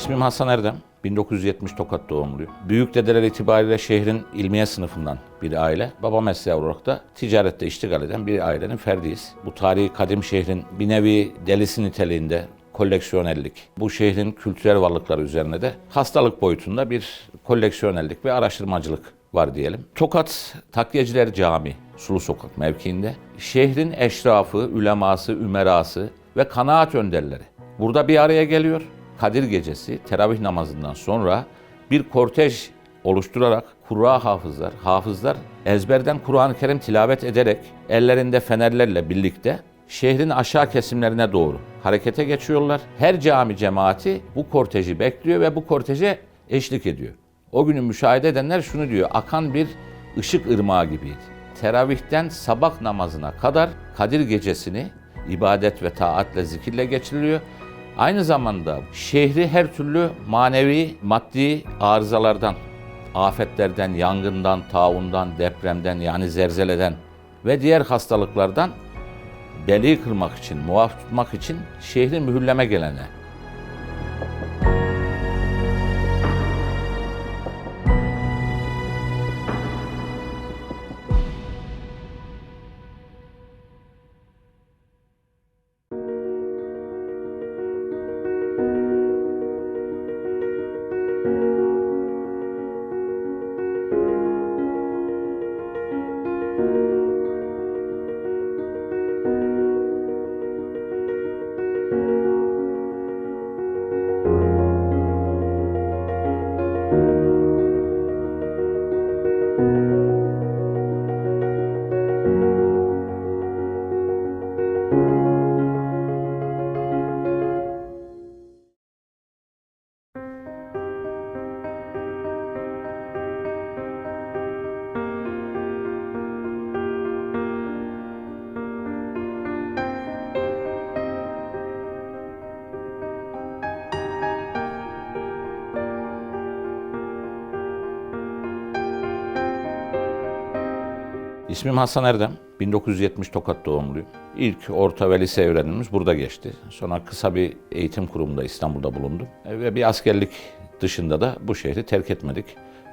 İsmim Hasan Erdem. 1970 Tokat doğumluyum. Büyük dedeler itibariyle şehrin ilmiye sınıfından bir aile. Baba mesleği olarak da ticarette iştigal eden bir ailenin ferdiyiz. Bu tarihi kadim şehrin bir nevi delisi niteliğinde koleksiyonellik. Bu şehrin kültürel varlıkları üzerine de hastalık boyutunda bir koleksiyonellik ve araştırmacılık var diyelim. Tokat Takliyeciler Camii, Sulu Sokak mevkiinde şehrin eşrafı, üleması, ümerası ve kanaat önderleri burada bir araya geliyor. Kadir Gecesi teravih namazından sonra bir kortej oluşturarak Kur'a hafızlar, hafızlar ezberden Kur'an-ı Kerim tilavet ederek ellerinde fenerlerle birlikte şehrin aşağı kesimlerine doğru harekete geçiyorlar. Her cami cemaati bu korteji bekliyor ve bu korteje eşlik ediyor. O günü müşahede edenler şunu diyor, akan bir ışık ırmağı gibiydi. Teravihten sabah namazına kadar Kadir gecesini ibadet ve taatle zikirle geçiriliyor. Aynı zamanda şehri her türlü manevi, maddi arızalardan, afetlerden, yangından, taundan, depremden yani zelzeleden ve diğer hastalıklardan beli kırmak için, muaf tutmak için şehri mühürleme gelene. İsmim Hasan Erdem. 1970 Tokat doğumluyum. İlk orta ve lise öğrenimimiz burada geçti. Sonra kısa bir eğitim kurumunda İstanbul'da bulundum. E, Ve bir askerlik dışında da bu şehri terk etmedik.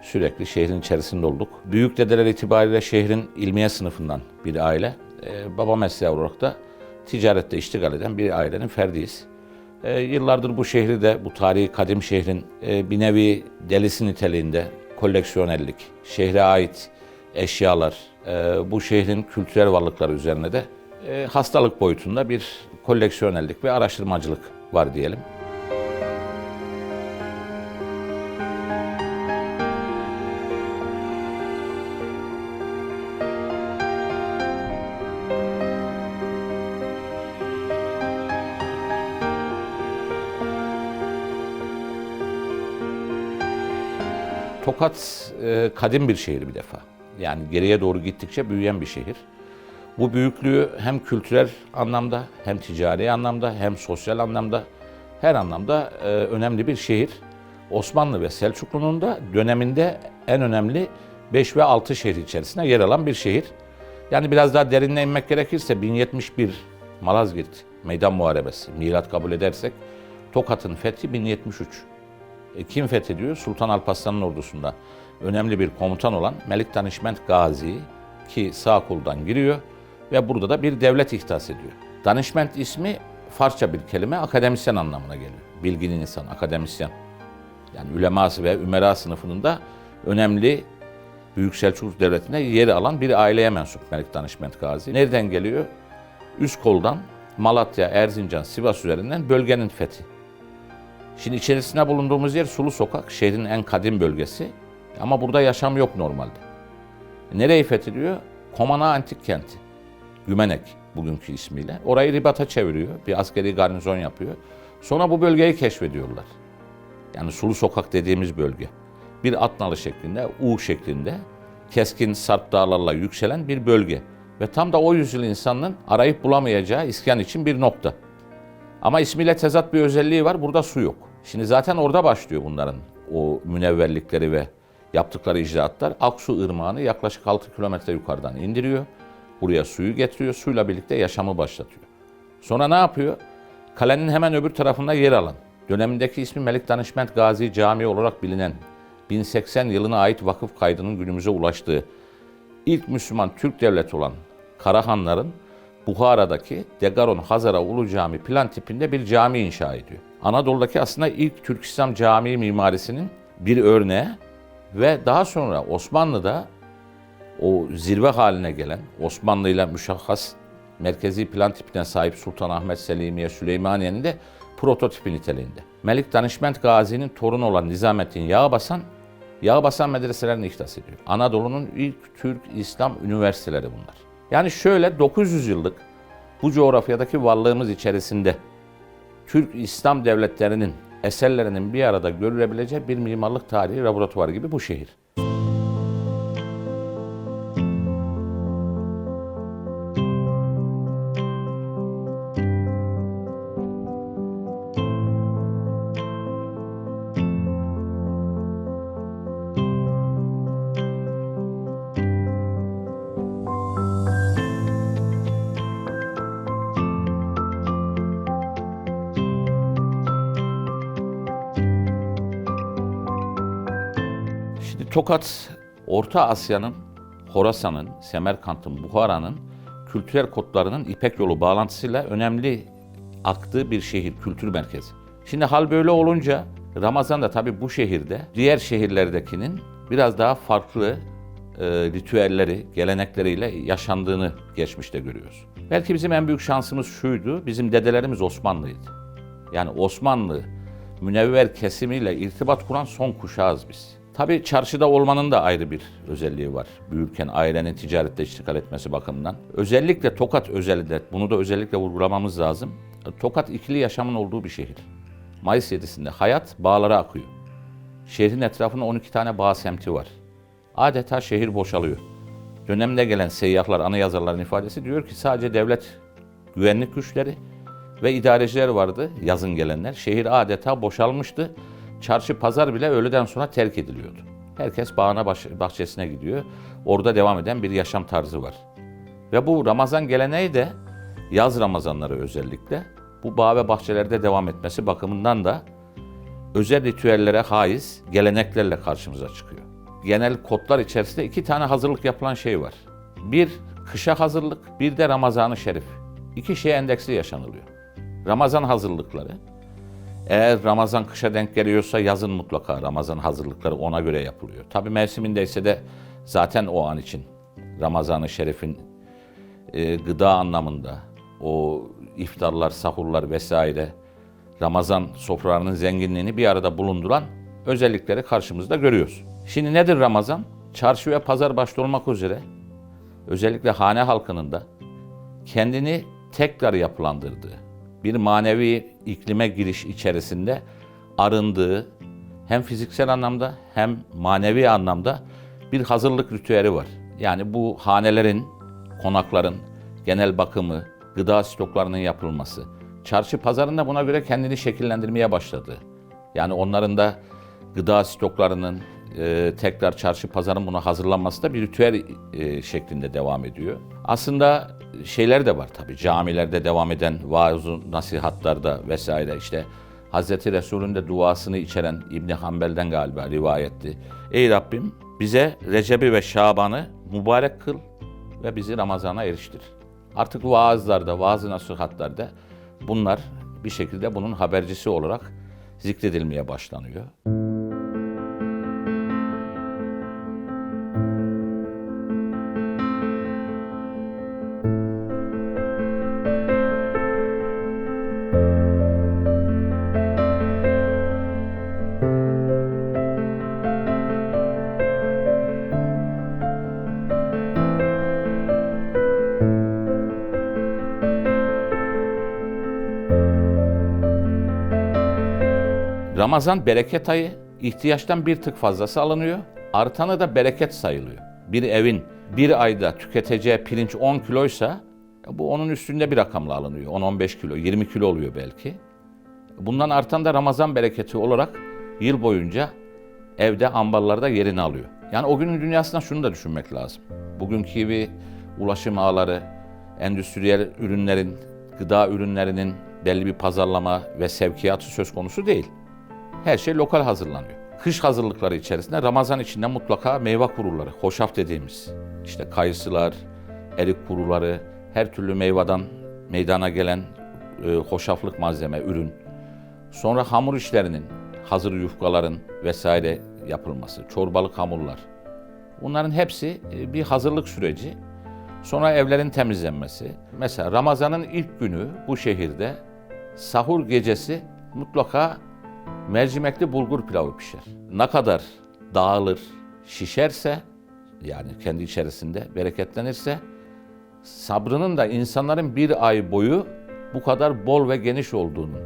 Sürekli şehrin içerisinde olduk. Büyük dedeler itibariyle şehrin ilmiye sınıfından bir aile. E, Baba mesleği olarak da ticarette iştigal eden bir ailenin ferdiyiz. E, yıllardır bu şehri de, bu tarihi kadim şehrin e, bir nevi delisi niteliğinde koleksiyonellik, şehre ait eşyalar, bu şehrin kültürel varlıkları üzerine de e, hastalık boyutunda bir koleksiyonellik ve araştırmacılık var diyelim. Tokat e, kadim bir şehir bir defa. Yani geriye doğru gittikçe büyüyen bir şehir. Bu büyüklüğü hem kültürel anlamda, hem ticari anlamda, hem sosyal anlamda, her anlamda e, önemli bir şehir. Osmanlı ve Selçuklu'nun da döneminde en önemli 5 ve 6 şehir içerisinde yer alan bir şehir. Yani biraz daha derinine inmek gerekirse 1071 Malazgirt Meydan Muharebesi, milat kabul edersek Tokat'ın fethi 1073. E, kim fethediyor? Sultan Alparslan'ın ordusunda önemli bir komutan olan Melik Danişment Gazi ki sağ koldan giriyor ve burada da bir devlet ihdas ediyor. Danişment ismi Farsça bir kelime akademisyen anlamına geliyor. Bilginin insan, akademisyen. Yani üleması ve ümera sınıfının da önemli Büyük Selçuklu Devleti'nde yeri alan bir aileye mensup Melik Danişment Gazi. Nereden geliyor? Üst koldan Malatya, Erzincan, Sivas üzerinden bölgenin fethi. Şimdi içerisinde bulunduğumuz yer Sulu Sokak, şehrin en kadim bölgesi. Ama burada yaşam yok normalde. Nereyi fethediyor? Komana Antik Kenti. Gümenek bugünkü ismiyle. Orayı ribata çeviriyor. Bir askeri garnizon yapıyor. Sonra bu bölgeyi keşfediyorlar. Yani Sulu Sokak dediğimiz bölge. Bir at nalı şeklinde, U şeklinde, keskin sarp dağlarla yükselen bir bölge. Ve tam da o yüzyıl insanın arayıp bulamayacağı iskan için bir nokta. Ama ismiyle tezat bir özelliği var. Burada su yok. Şimdi zaten orada başlıyor bunların o münevverlikleri ve yaptıkları icraatlar. Aksu Irmağı'nı yaklaşık 6 kilometre yukarıdan indiriyor. Buraya suyu getiriyor. Suyla birlikte yaşamı başlatıyor. Sonra ne yapıyor? Kalenin hemen öbür tarafında yer alan Dönemindeki ismi Melik Danışment Gazi Camii olarak bilinen 1080 yılına ait vakıf kaydının günümüze ulaştığı ilk Müslüman Türk devleti olan Karahanların Buhara'daki Degaron Hazara Ulu Cami plan tipinde bir cami inşa ediyor. Anadolu'daki aslında ilk Türk İslam cami mimarisinin bir örneği ve daha sonra Osmanlı'da o zirve haline gelen Osmanlı ile müşahhas merkezi plan tipine sahip Sultanahmet Selimiye Süleymaniye'nin de prototipi niteliğinde. Melik Danışment Gazi'nin torunu olan Nizamettin Yağbasan, Yağbasan medreselerini ihdas ediyor. Anadolu'nun ilk Türk İslam üniversiteleri bunlar. Yani şöyle 900 yıllık bu coğrafyadaki varlığımız içerisinde Türk İslam devletlerinin eserlerinin bir arada görülebileceği bir mimarlık tarihi laboratuvarı gibi bu şehir. Tokat, Orta Asya'nın, Horasan'ın, Semerkant'ın, Buhara'nın kültürel kodlarının İpek yolu bağlantısıyla önemli aktığı bir şehir, kültür merkezi. Şimdi hal böyle olunca Ramazan da tabii bu şehirde diğer şehirlerdekinin biraz daha farklı e, ritüelleri, gelenekleriyle yaşandığını geçmişte görüyoruz. Belki bizim en büyük şansımız şuydu, bizim dedelerimiz Osmanlıydı. Yani Osmanlı münevver kesimiyle irtibat kuran son kuşağız biz. Tabii çarşıda olmanın da ayrı bir özelliği var. Büyürken ailenin ticarette iştigal etmesi bakımından. Özellikle Tokat özelinde, bunu da özellikle vurgulamamız lazım. Tokat ikili yaşamın olduğu bir şehir. Mayıs 7'sinde hayat bağlara akıyor. Şehrin etrafında 12 tane bağ semti var. Adeta şehir boşalıyor. Dönemde gelen seyyahlar, ana yazarların ifadesi diyor ki sadece devlet güvenlik güçleri ve idareciler vardı yazın gelenler. Şehir adeta boşalmıştı. Çarşı pazar bile öğleden sonra terk ediliyordu. Herkes bağına bahçesine gidiyor. Orada devam eden bir yaşam tarzı var. Ve bu Ramazan geleneği de yaz Ramazanları özellikle bu bağ ve bahçelerde devam etmesi bakımından da özel ritüellere haiz geleneklerle karşımıza çıkıyor. Genel kodlar içerisinde iki tane hazırlık yapılan şey var. Bir kışa hazırlık, bir de Ramazan-ı Şerif. İki şey endeksli yaşanılıyor. Ramazan hazırlıkları, eğer Ramazan kışa denk geliyorsa yazın mutlaka Ramazan hazırlıkları ona göre yapılıyor. Tabi mevsimindeyse de zaten o an için Ramazan-ı Şerif'in e, gıda anlamında o iftarlar, sahurlar vesaire Ramazan sofralarının zenginliğini bir arada bulunduran özellikleri karşımızda görüyoruz. Şimdi nedir Ramazan? Çarşı ve pazar başta olmak üzere özellikle hane halkının da kendini tekrar yapılandırdığı, bir manevi iklime giriş içerisinde arındığı hem fiziksel anlamda hem manevi anlamda bir hazırlık ritüeli var. Yani bu hanelerin, konakların genel bakımı, gıda stoklarının yapılması, çarşı pazarında buna göre kendini şekillendirmeye başladı. Yani onların da gıda stoklarının e, tekrar çarşı pazarın buna hazırlanması da bir ritüel e, şeklinde devam ediyor. Aslında şeyler de var tabii camilerde devam eden vaaz nasihatlarda vesaire işte Hazreti Resul'ün de duasını içeren İbni Hanbel'den galiba rivayetti. Ey Rabbim bize Recep'i ve Şaban'ı mübarek kıl ve bizi Ramazan'a eriştir. Artık vaazlarda, vaaz nasihatlarda bunlar bir şekilde bunun habercisi olarak zikredilmeye başlanıyor. Ramazan bereket ayı, ihtiyaçtan bir tık fazlası alınıyor. Artanı da bereket sayılıyor. Bir evin bir ayda tüketeceği pirinç 10 kiloysa bu onun üstünde bir rakamla alınıyor. 10-15 kilo, 20 kilo oluyor belki. Bundan artan da Ramazan bereketi olarak yıl boyunca evde ambarlarda yerini alıyor. Yani o günün dünyasında şunu da düşünmek lazım. Bugünkü gibi ulaşım ağları, endüstriyel ürünlerin, gıda ürünlerinin belli bir pazarlama ve sevkiyatı söz konusu değil. Her şey lokal hazırlanıyor. Kış hazırlıkları içerisinde Ramazan içinde mutlaka meyve kuruları, hoşaf dediğimiz işte kayısılar, erik kuruları, her türlü meyveden meydana gelen e, hoşaflık malzeme, ürün. Sonra hamur işlerinin, hazır yufkaların vesaire yapılması, çorbalık hamurlar. Bunların hepsi e, bir hazırlık süreci. Sonra evlerin temizlenmesi. Mesela Ramazan'ın ilk günü bu şehirde sahur gecesi mutlaka mercimekli bulgur pilavı pişer. Ne kadar dağılır, şişerse yani kendi içerisinde bereketlenirse sabrının da insanların bir ay boyu bu kadar bol ve geniş olduğunun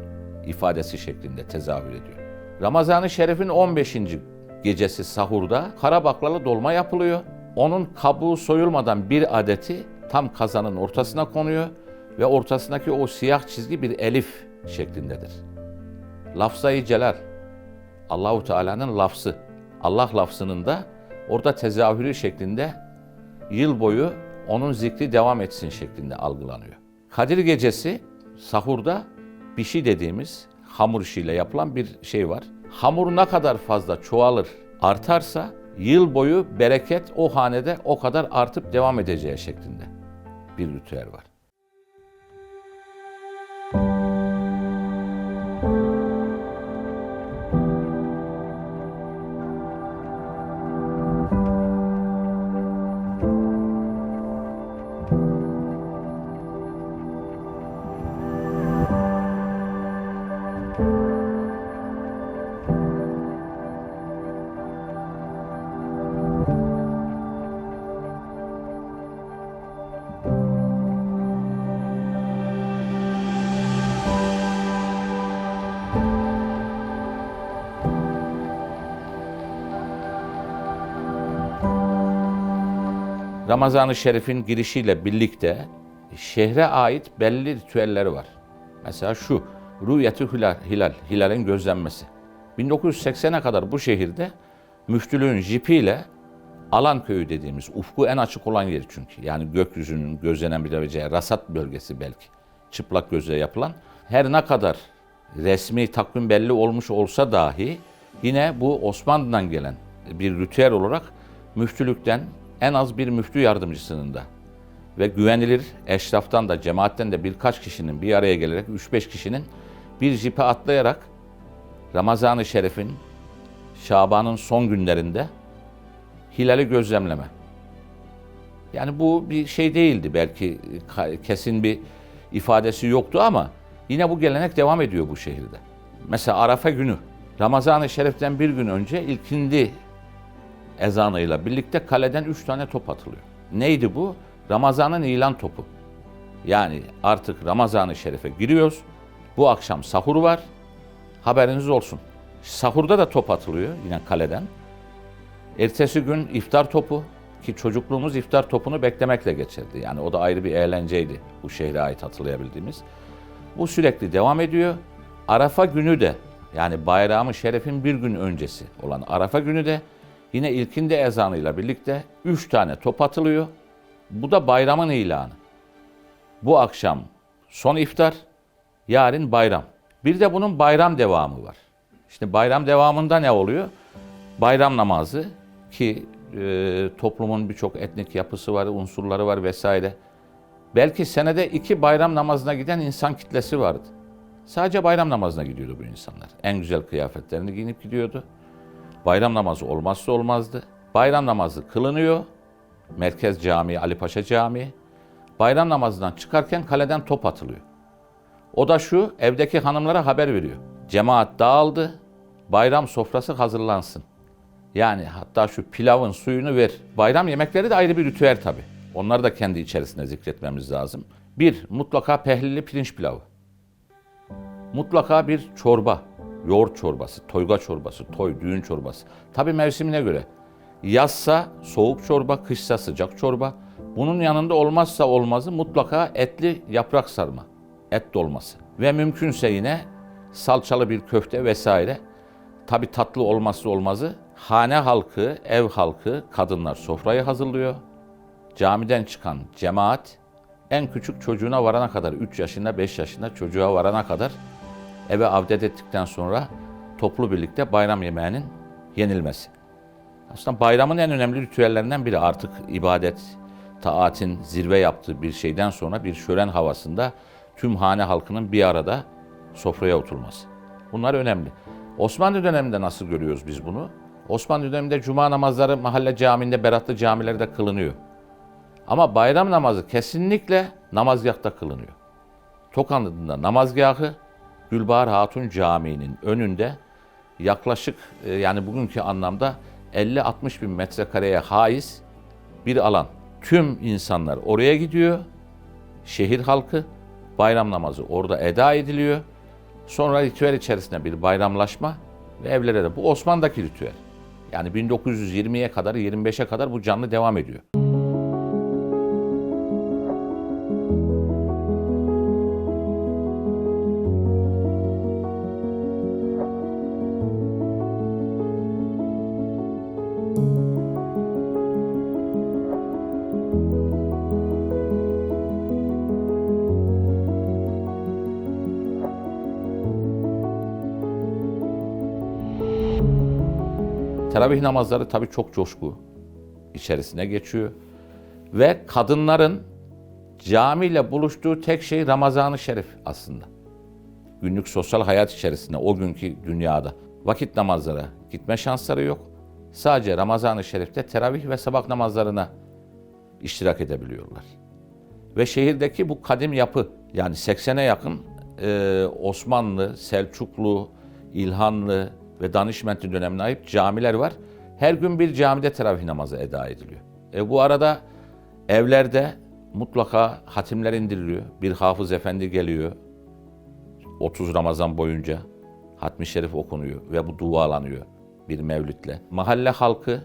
ifadesi şeklinde tezahür ediyor. Ramazan-ı Şerif'in 15. gecesi sahurda kara baklalı dolma yapılıyor. Onun kabuğu soyulmadan bir adeti tam kazanın ortasına konuyor ve ortasındaki o siyah çizgi bir elif şeklindedir. Lafzayı celal. Allahu Teala'nın lafzı. Allah lafzının da orada tezahürü şeklinde yıl boyu onun zikri devam etsin şeklinde algılanıyor. Kadir gecesi sahurda bişi dediğimiz hamur işiyle yapılan bir şey var. Hamur ne kadar fazla çoğalır, artarsa yıl boyu bereket o hanede o kadar artıp devam edeceği şeklinde bir ritüel var. Ramazan-ı Şerif'in girişiyle birlikte şehre ait belli ritüelleri var. Mesela şu, Rüyetü Hilal, Hilal, Hilal'in gözlenmesi. 1980'e kadar bu şehirde müftülüğün jipiyle Alan Köyü dediğimiz ufku en açık olan yer çünkü. Yani gökyüzünün gözlenebileceği rasat bölgesi belki. Çıplak gözle yapılan. Her ne kadar resmi takvim belli olmuş olsa dahi yine bu Osmanlı'dan gelen bir ritüel olarak müftülükten en az bir müftü yardımcısının da ve güvenilir eşraftan da cemaatten de birkaç kişinin bir araya gelerek 3-5 kişinin bir jipe atlayarak Ramazan-ı Şerif'in Şaban'ın son günlerinde hilali gözlemleme. Yani bu bir şey değildi belki ka- kesin bir ifadesi yoktu ama yine bu gelenek devam ediyor bu şehirde. Mesela Arafa günü Ramazan-ı Şerif'ten bir gün önce ilkindi ezanıyla birlikte kaleden üç tane top atılıyor. Neydi bu? Ramazan'ın ilan topu. Yani artık Ramazan-ı Şerif'e giriyoruz. Bu akşam sahur var. Haberiniz olsun. Sahurda da top atılıyor yine kaleden. Ertesi gün iftar topu ki çocukluğumuz iftar topunu beklemekle geçirdi. Yani o da ayrı bir eğlenceydi bu şehre ait hatırlayabildiğimiz. Bu sürekli devam ediyor. Arafa günü de yani bayramı şerefin bir gün öncesi olan Arafa günü de yine ilkinde ezanıyla birlikte üç tane top atılıyor. Bu da bayramın ilanı. Bu akşam son iftar, yarın bayram. Bir de bunun bayram devamı var. İşte bayram devamında ne oluyor? Bayram namazı ki e, toplumun birçok etnik yapısı var, unsurları var vesaire. Belki senede iki bayram namazına giden insan kitlesi vardı. Sadece bayram namazına gidiyordu bu insanlar. En güzel kıyafetlerini giyinip gidiyordu. Bayram namazı olmazsa olmazdı. Bayram namazı kılınıyor. Merkez Camii, Ali Paşa Camii. Bayram namazından çıkarken kaleden top atılıyor. O da şu, evdeki hanımlara haber veriyor. Cemaat dağıldı, bayram sofrası hazırlansın. Yani hatta şu pilavın suyunu ver. Bayram yemekleri de ayrı bir ritüel tabii. Onları da kendi içerisinde zikretmemiz lazım. Bir, mutlaka pehlili pirinç pilavı. Mutlaka bir çorba, yoğurt çorbası, toyga çorbası, toy, düğün çorbası. Tabii mevsimine göre. Yazsa soğuk çorba, kışsa sıcak çorba. Bunun yanında olmazsa olmazı mutlaka etli yaprak sarma, et dolması. Ve mümkünse yine salçalı bir köfte vesaire. Tabii tatlı olmazsa olmazı hane halkı, ev halkı, kadınlar sofrayı hazırlıyor. Camiden çıkan cemaat en küçük çocuğuna varana kadar, 3 yaşında, 5 yaşında çocuğa varana kadar eve avdet ettikten sonra toplu birlikte bayram yemeğinin yenilmesi. Aslında bayramın en önemli ritüellerinden biri artık ibadet, taatin zirve yaptığı bir şeyden sonra bir şölen havasında tüm hane halkının bir arada sofraya oturması. Bunlar önemli. Osmanlı döneminde nasıl görüyoruz biz bunu? Osmanlı döneminde cuma namazları mahalle caminde, beratlı camilerde kılınıyor. Ama bayram namazı kesinlikle namazgahta kılınıyor. Tokanlı'da namazgahı Gülbahar Hatun Camii'nin önünde yaklaşık e, yani bugünkü anlamda 50-60 bin metrekareye haiz bir alan. Tüm insanlar oraya gidiyor. Şehir halkı bayram namazı orada eda ediliyor. Sonra ritüel içerisinde bir bayramlaşma ve evlere de. Bu Osmanlı'daki ritüel. Yani 1920'ye kadar, 25'e kadar bu canlı devam ediyor. Teravih namazları tabii çok coşku içerisine geçiyor. Ve kadınların camiyle buluştuğu tek şey Ramazan-ı Şerif aslında. Günlük sosyal hayat içerisinde o günkü dünyada vakit namazlara gitme şansları yok. Sadece Ramazan-ı Şerif'te teravih ve sabah namazlarına iştirak edebiliyorlar. Ve şehirdeki bu kadim yapı yani 80'e yakın e, Osmanlı, Selçuklu, İlhanlı ve Danişmentli dönemine ait camiler var. Her gün bir camide teravih namazı eda ediliyor. E, bu arada evlerde mutlaka hatimler indiriliyor. Bir hafız efendi geliyor. 30 Ramazan boyunca hatmi şerif okunuyor ve bu dualanıyor bir mevlütle. Mahalle halkı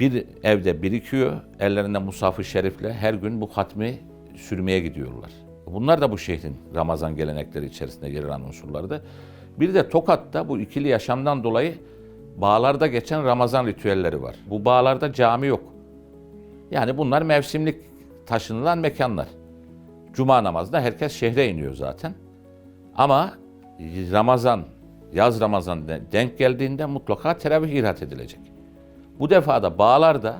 bir evde birikiyor, ellerinde musaf-ı şerifle her gün bu hatmi sürmeye gidiyorlar. Bunlar da bu şehrin Ramazan gelenekleri içerisinde yer alan unsurlardı. Bir de Tokat'ta bu ikili yaşamdan dolayı bağlarda geçen Ramazan ritüelleri var. Bu bağlarda cami yok. Yani bunlar mevsimlik taşınılan mekanlar. Cuma namazında herkes şehre iniyor zaten. Ama Ramazan, yaz Ramazan denk geldiğinde mutlaka teravih irhat edilecek. Bu defa da bağlarda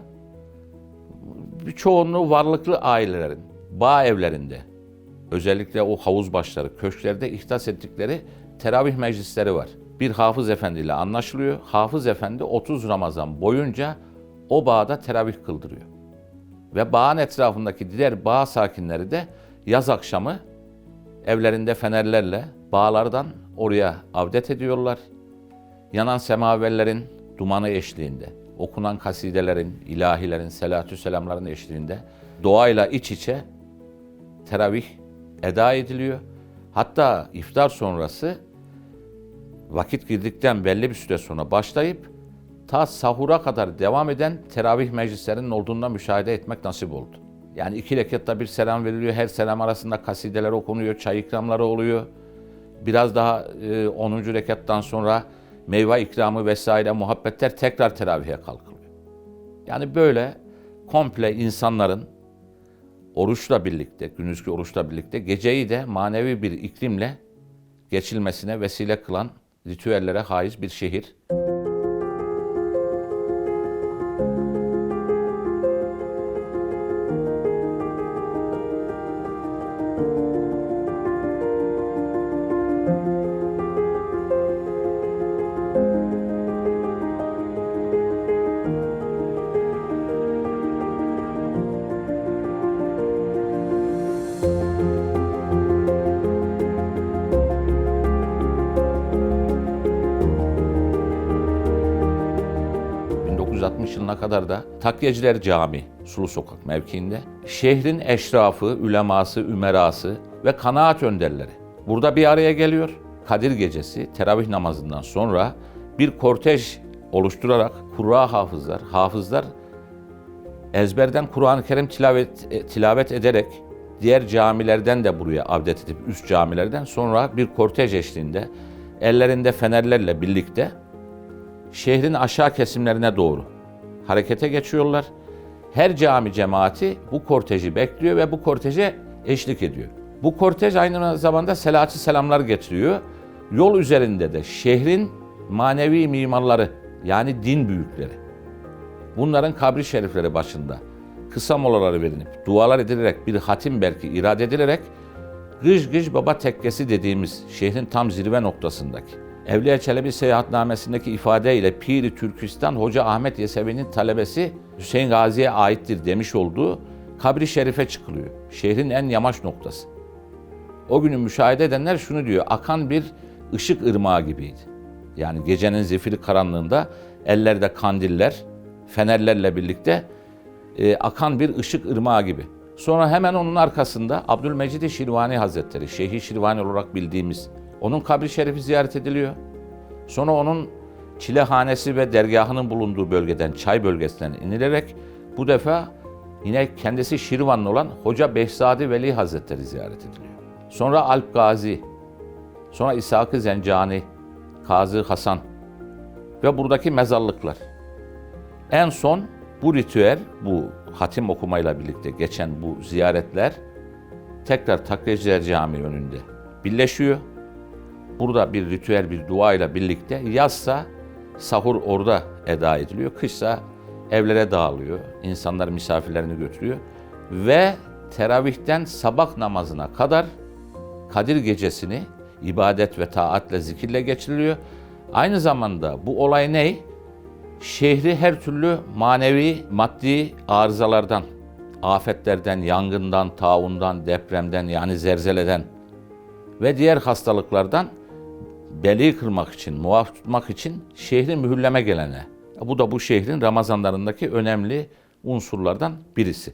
bir çoğunluğu varlıklı ailelerin bağ evlerinde özellikle o havuz başları, köşklerde ihdas ettikleri teravih meclisleri var. Bir hafız efendi ile anlaşılıyor. Hafız efendi 30 Ramazan boyunca o bağda teravih kıldırıyor. Ve bağın etrafındaki diğer bağ sakinleri de yaz akşamı evlerinde fenerlerle bağlardan oraya avdet ediyorlar. Yanan semaverlerin dumanı eşliğinde, okunan kasidelerin, ilahilerin, selatü selamların eşliğinde doğayla iç içe teravih eda ediliyor. Hatta iftar sonrası vakit girdikten belli bir süre sonra başlayıp ta sahura kadar devam eden teravih meclislerinin olduğunda müşahede etmek nasip oldu. Yani iki rekatta bir selam veriliyor. Her selam arasında kasideler okunuyor, çay ikramları oluyor. Biraz daha e, 10. rekattan sonra meyve ikramı vesaire muhabbetler tekrar teravihe kalkılıyor. Yani böyle komple insanların oruçla birlikte, gündüzki oruçla birlikte geceyi de manevi bir iklimle geçilmesine vesile kılan ritüellere haiz bir şehir. Yılına kadar da Takyeciler Camii, Sulu Sokak mevkiinde... ...şehrin eşrafı, üleması, ümerası ve kanaat önderleri... ...burada bir araya geliyor. Kadir Gecesi, teravih namazından sonra... ...bir kortej oluşturarak Kur'a hafızlar, hafızlar... ...ezberden Kur'an-ı Kerim tilavet, e, tilavet ederek... ...diğer camilerden de buraya avdet edip üst camilerden sonra bir kortej eşliğinde... ...ellerinde fenerlerle birlikte şehrin aşağı kesimlerine doğru harekete geçiyorlar Her cami cemaati bu korteji bekliyor ve bu korteje eşlik ediyor. Bu kortej aynı zamanda selatü selamlar getiriyor. Yol üzerinde de şehrin manevi mimarları yani din büyükleri. Bunların kabri şerifleri başında kısa molaları verilip, dualar edilerek, bir hatim belki irade edilerek Gıj Gıj Baba Tekkesi dediğimiz şehrin tam zirve noktasındaki Evliya Çelebi seyahatnamesindeki ifadeyle Piri Türkistan Hoca Ahmet Yesevi'nin talebesi Hüseyin Gazi'ye aittir demiş olduğu kabri şerife çıkılıyor. Şehrin en yamaç noktası. O günü müşahede edenler şunu diyor, akan bir ışık ırmağı gibiydi. Yani gecenin zifiri karanlığında ellerde kandiller, fenerlerle birlikte e, akan bir ışık ırmağı gibi. Sonra hemen onun arkasında Abdülmecid Şirvani Hazretleri, Şeyhi Şirvani olarak bildiğimiz, onun kabri şerifi ziyaret ediliyor. Sonra onun çilehanesi ve dergahının bulunduğu bölgeden, çay bölgesinden inilerek bu defa yine kendisi Şirvanlı olan Hoca Behzadi Veli Hazretleri ziyaret ediliyor. Sonra Alp Gazi, sonra İshak-ı Zencani, Kazı Hasan ve buradaki mezarlıklar. En son bu ritüel, bu hatim okumayla birlikte geçen bu ziyaretler tekrar Takkeciler Camii önünde birleşiyor. Burada bir ritüel, bir dua ile birlikte yazsa sahur orada eda ediliyor, kışsa evlere dağılıyor, insanlar misafirlerini götürüyor ve teravihten sabah namazına kadar Kadir gecesini ibadet ve taatle, zikirle geçiriliyor. Aynı zamanda bu olay ne? Şehri her türlü manevi, maddi arızalardan, afetlerden, yangından, taundan, depremden yani zelzeleden ve diğer hastalıklardan beli kırmak için, muaf tutmak için şehri mühürleme gelene. Bu da bu şehrin Ramazanlarındaki önemli unsurlardan birisi.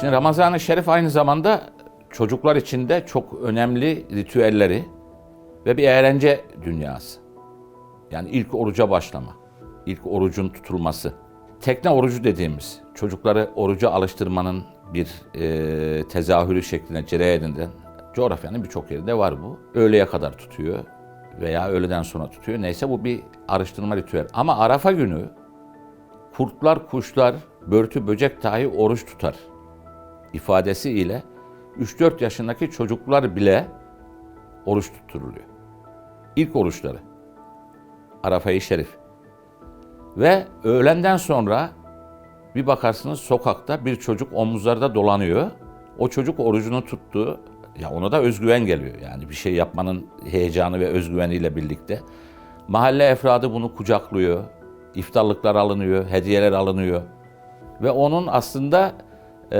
Şimdi Ramazan-ı Şerif aynı zamanda çocuklar için de çok önemli ritüelleri ve bir eğlence dünyası. Yani ilk oruca başlama, ilk orucun tutulması. Tekne orucu dediğimiz çocukları oruca alıştırmanın bir e, tezahürü şeklinde cereyan coğrafyanın birçok yerinde var bu. Öğleye kadar tutuyor veya öğleden sonra tutuyor. Neyse bu bir araştırma ritüel. Ama Arafa günü kurtlar, kuşlar, börtü, böcek dahi oruç tutar ifadesi ile 3-4 yaşındaki çocuklar bile oruç tutturuluyor. İlk oruçları. Arafayı Şerif. Ve öğlenden sonra bir bakarsınız sokakta bir çocuk omuzlarda dolanıyor. O çocuk orucunu tuttu. Ya ona da özgüven geliyor. Yani bir şey yapmanın heyecanı ve özgüveniyle birlikte. Mahalle efradı bunu kucaklıyor. İftarlıklar alınıyor, hediyeler alınıyor. Ve onun aslında e,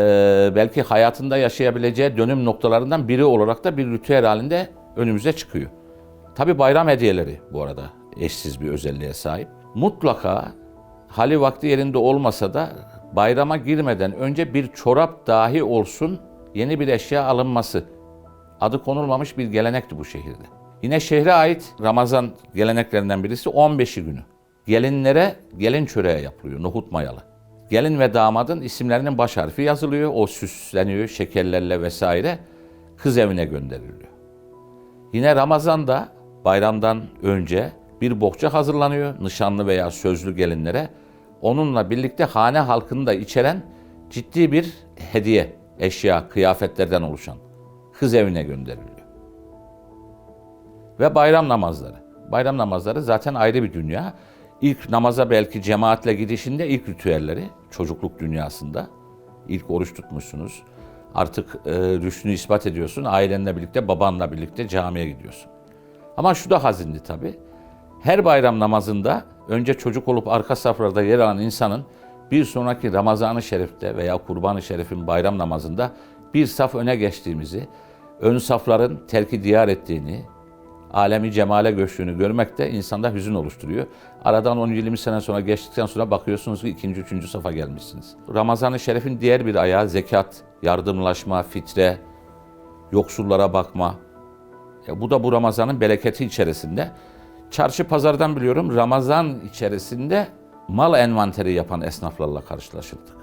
belki hayatında yaşayabileceği dönüm noktalarından biri olarak da bir ritüel halinde önümüze çıkıyor. Tabi bayram hediyeleri bu arada eşsiz bir özelliğe sahip. Mutlaka hali vakti yerinde olmasa da bayrama girmeden önce bir çorap dahi olsun yeni bir eşya alınması. Adı konulmamış bir gelenekti bu şehirde. Yine şehre ait Ramazan geleneklerinden birisi 15'i günü. Gelinlere gelin çöreği yapılıyor, nohut mayalı. Gelin ve damadın isimlerinin baş harfi yazılıyor. O süsleniyor şekerlerle vesaire. Kız evine gönderiliyor. Yine Ramazan'da bayramdan önce bir bohça hazırlanıyor nişanlı veya sözlü gelinlere. Onunla birlikte hane halkını da içeren ciddi bir hediye, eşya, kıyafetlerden oluşan kız evine gönderiliyor. Ve bayram namazları. Bayram namazları zaten ayrı bir dünya. İlk namaza belki cemaatle gidişinde ilk ritüelleri çocukluk dünyasında. ilk oruç tutmuşsunuz. Artık e, rüştünü ispat ediyorsun. Ailenle birlikte, babanla birlikte camiye gidiyorsun. Ama şu da hazindi tabii. Her bayram namazında önce çocuk olup arka saflarda yer alan insanın bir sonraki Ramazan-ı Şerif'te veya Kurban-ı Şerif'in bayram namazında bir saf öne geçtiğimizi, ön safların terki diyar ettiğini, alemi cemale göçtüğünü görmek de insanda hüzün oluşturuyor. Aradan 10-20 sene sonra geçtikten sonra bakıyorsunuz ki ikinci, üçüncü safa gelmişsiniz. Ramazan-ı Şerif'in diğer bir ayağı zekat, yardımlaşma, fitre, yoksullara bakma. Ya bu da bu Ramazan'ın bereketi içerisinde. Çarşı pazardan biliyorum Ramazan içerisinde mal envanteri yapan esnaflarla karşılaşıldık.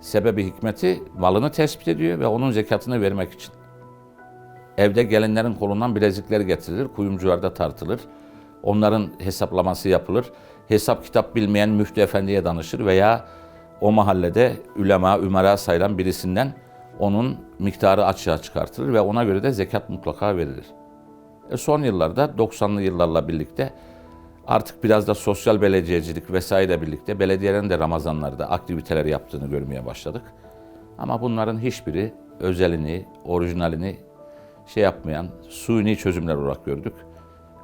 Sebebi hikmeti malını tespit ediyor ve onun zekatını vermek için. Evde gelinlerin kolundan bilezikler getirilir, kuyumcularda tartılır. Onların hesaplaması yapılır. Hesap kitap bilmeyen müftü efendiye danışır veya o mahallede ülema, ümera sayılan birisinden onun miktarı açığa çıkartılır ve ona göre de zekat mutlaka verilir. E son yıllarda 90'lı yıllarla birlikte artık biraz da sosyal belediyecilik vesaire birlikte belediyelerin de Ramazanlarda aktiviteler yaptığını görmeye başladık. Ama bunların hiçbiri özelini, orijinalini şey yapmayan suni çözümler olarak gördük.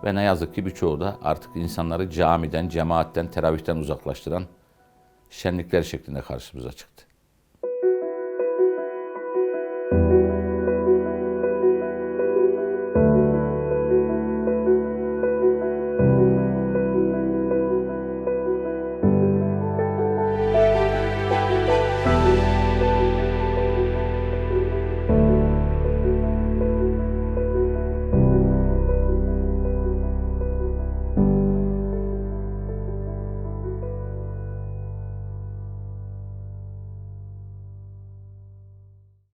Ve ne yazık ki birçoğu da artık insanları camiden, cemaatten, teravihten uzaklaştıran şenlikler şeklinde karşımıza çıktı.